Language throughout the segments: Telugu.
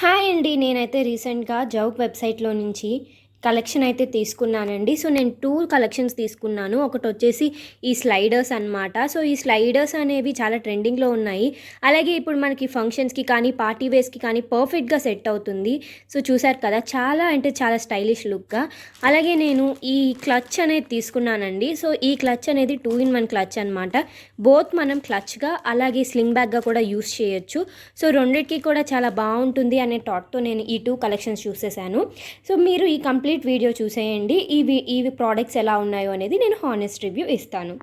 హాయ్ అండి నేనైతే రీసెంట్గా జౌక్ వెబ్సైట్లో నుంచి కలెక్షన్ అయితే తీసుకున్నానండి. సో నేను టూ కలెక్షన్స్ తీసుకున్నాను. ఒకటి వచ్చేసి ఈ స్లైడర్స్ అన్నమాట. సో ఈ స్లైడర్స్ అనేవి చాలా ట్రెండింగ్లో ఉన్నాయి. అలాగే ఇప్పుడు మనకి ఫంక్షన్స్కి కానీ పార్టీ వేస్కి కానీ పర్ఫెక్ట్గా సెట్ అవుతుంది. సో చూసారు కదా చాలా అంటే చాలా స్టైలిష్ లుక్గా. అలాగే నేను ఈ క్లచ్ అనేది తీసుకున్నానండి. సో ఈ క్లచ్ అనేది టూ ఇన్ వన్ క్లచ్ అనమాట బోత్ మనం క్లచ్గా అలాగే స్లింగ్ బ్యాగ్గా కూడా యూస్ చేయొచ్చు. సో రెండింటికి కూడా చాలా బాగుంటుంది అనే థాట్తో నేను ఈ టూ కలెక్షన్స్ చూసేసాను. సో మీరు ఈ కంప్లీట్ వీడియో చూసేయండి. ఇవి ఇవి ప్రోడక్ట్స్ ఎలా ఉన్నాయో అనేది నేను హానెస్ట్ రివ్యూ ఇస్తాను.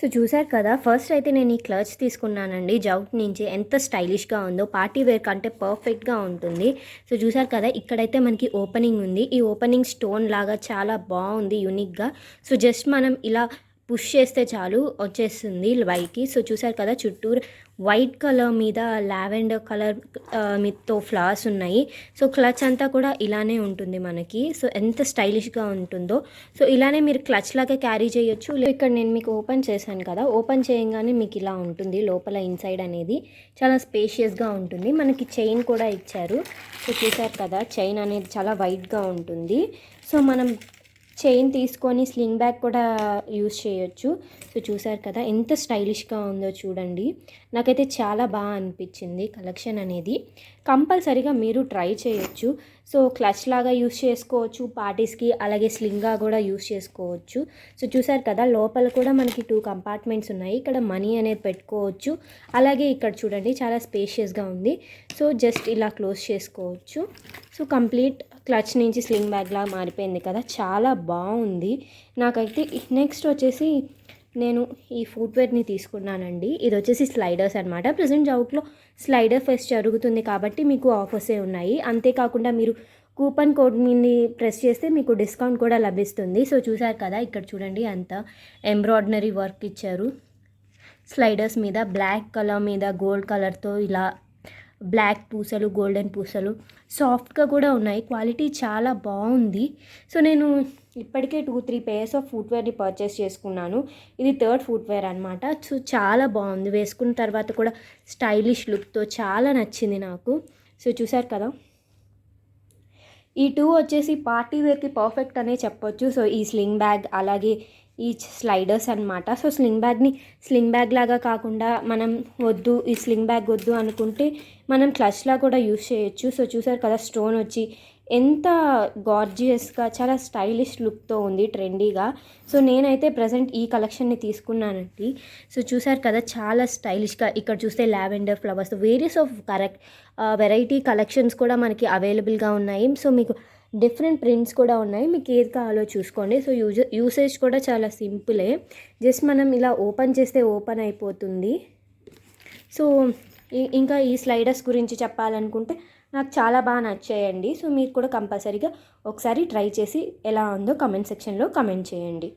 సో చూసారు కదా ఫస్ట్ అయితే నేను ఈ క్లచ్ తీసుకున్నానండి. జౌట్ నుంచి ఎంత స్టైలిష్గా ఉందో పార్టీ వేర్ కంటే పర్ఫెక్ట్గా ఉంటుంది. సో చూసారు కదా ఇక్కడైతే మనకి ఓపెనింగ్ ఉంది. ఈ ఓపెనింగ్ స్టోన్ లాగా చాలా బాగుంది యూనిక్గా సో జస్ట్ మనం ఇలా పుష్ చేస్తే చాలు వచ్చేస్తుంది వైకి సో చూసారు కదా చుట్టూరు వైట్ కలర్ మీద లావెండర్ కలర్ మీతో ఫ్లవర్స్ ఉన్నాయి. సో క్లచ్ అంతా కూడా ఇలానే ఉంటుంది మనకి. సో ఎంత స్టైలిష్గా ఉంటుందో. సో ఇలానే మీరు క్లచ్ లాగా క్యారీ చేయొచ్చు. ఇక్కడ నేను మీకు ఓపెన్ చేశాను కదా. ఓపెన్ చేయగానే మీకు ఇలా ఉంటుంది లోపల ఇన్సైడ్ అనేది. చాలా స్పేషియస్గా ఉంటుంది. మనకి చైన్ కూడా ఇచ్చారు. సో చూసారు కదా చైన్ అనేది చాలా వైట్గా ఉంటుంది. సో మనం చైన్ తీసుకొని స్లింగ్ బ్యాగ్ కూడా యూస్ చేయొచ్చు. సో చూసారు కదా ఎంత స్టైలిష్గా ఉందో చూడండి. నాకైతే చాలా బాగా అనిపించింది కలెక్షన్ అనేది. కంపల్సరీగా మీరు ట్రై చేయొచ్చు. సో క్లచ్ లాగా యూస్ చేసుకోవచ్చు పార్టీస్కి అలాగే స్లింగ్గా కూడా యూస్ చేసుకోవచ్చు. సో చూసారు కదా లోపల కూడా మనకి టూ కంపార్ట్మెంట్స్ ఉన్నాయి. ఇక్కడ మనీ అనేది పెట్టుకోవచ్చు. అలాగే ఇక్కడ చూడండి చాలా స్పేషియస్గా ఉంది. సో జస్ట్ ఇలా క్లోజ్ చేసుకోవచ్చు. సో కంప్లీట్ క్లచ్ నుంచి స్లింగ్ బ్యాగ్లా మారిపోయింది కదా చాలా బాగుంది. నాకైతే నెక్స్ట్ వచ్చేసి నేను ఈ ఫుట్వేర్ని తీసుకున్నానండి. ఇది వచ్చేసి స్లైడర్స్ అనమాట ప్రజెంట్ జౌక్లో స్లైడర్ ఫెస్ట్ జరుగుతుంది కాబట్టి మీకు ఆఫర్సే ఉన్నాయి. అంతేకాకుండా మీరు కూపన్ కోడ్ మీద ప్రెస్ చేస్తే మీకు డిస్కౌంట్ కూడా లభిస్తుంది. సో చూసారు కదా ఇక్కడ చూడండి అంత ఎంబ్రాయిడరీ వర్క్ ఇచ్చారు. స్లైడర్స్ మీద బ్లాక్ కలర్ మీద గోల్డ్ కలర్తో ఇలా బ్లాక్ పూసలు గోల్డెన్ పూసలు సాఫ్ట్గా కూడా ఉన్నాయి. క్వాలిటీ చాలా బాగుంది. సో నేను ఇప్పటికే టూ త్రీ పేర్స్ ఆఫ్ ఫుట్వేర్ని పర్చేస్ చేసుకున్నాను. ఇది థర్డ్ ఫుట్వేర్ అనమాట సో చాలా బాగుంది. వేసుకున్న తర్వాత కూడా స్టైలిష్ లుక్తో చాలా నచ్చింది నాకు. సో చూసారు కదా? ఈ టూ వచ్చేసి పార్టీ వేర్కి పర్ఫెక్ట్ అనే చెప్పొచ్చు. సో ఈ స్లింగ్ బ్యాగ్ అలాగే ఈ స్లైడర్స్ అనమాట సో స్లింగ్ బ్యాగ్ని స్లింగ్ బ్యాగ్ లాగా కాకుండా మనం వద్దు ఈ స్లింగ్ బ్యాగ్ వద్దు అనుకుంటే మనం క్లచ్లా కూడా యూస్ చేయొచ్చు. సో చూసారు కదా స్టోన్ వచ్చి ఎంత గార్జియస్గా చాలా స్టైలిష్ లుక్తో ఉంది ట్రెండీగా సో నేనైతే ప్రజెంట్ ఈ కలెక్షన్ని తీసుకున్నానండి. సో చూసారు కదా చాలా స్టైలిష్గా ఇక్కడ చూస్తే lavender flowers various of correct variety collections కూడా మనకి అవైలబుల్గా ఉన్నాయి. సో మీకు డిఫరెంట్ ప్రింట్స్ కూడా ఉన్నాయి. మీకు ఏది కావాలో చూసుకోండి. సో యూజ్ యూసేజ్ కూడా చాలా సింపులే. జస్ట్ మనం ఇలా ఓపెన్ చేస్తే ఓపెన్ అయిపోతుంది. సో ఇంకా ఈ స్లైడర్స్ గురించి చెప్పాలనుకుంటే నాకు చాలా బాగా నచ్చాయండి. సో మీరు కూడా కంపల్సరీగా ఒకసారి ట్రై చేసి ఎలా ఉందో కమెంట్ సెక్షన్లో కమెంట్ చేయండి.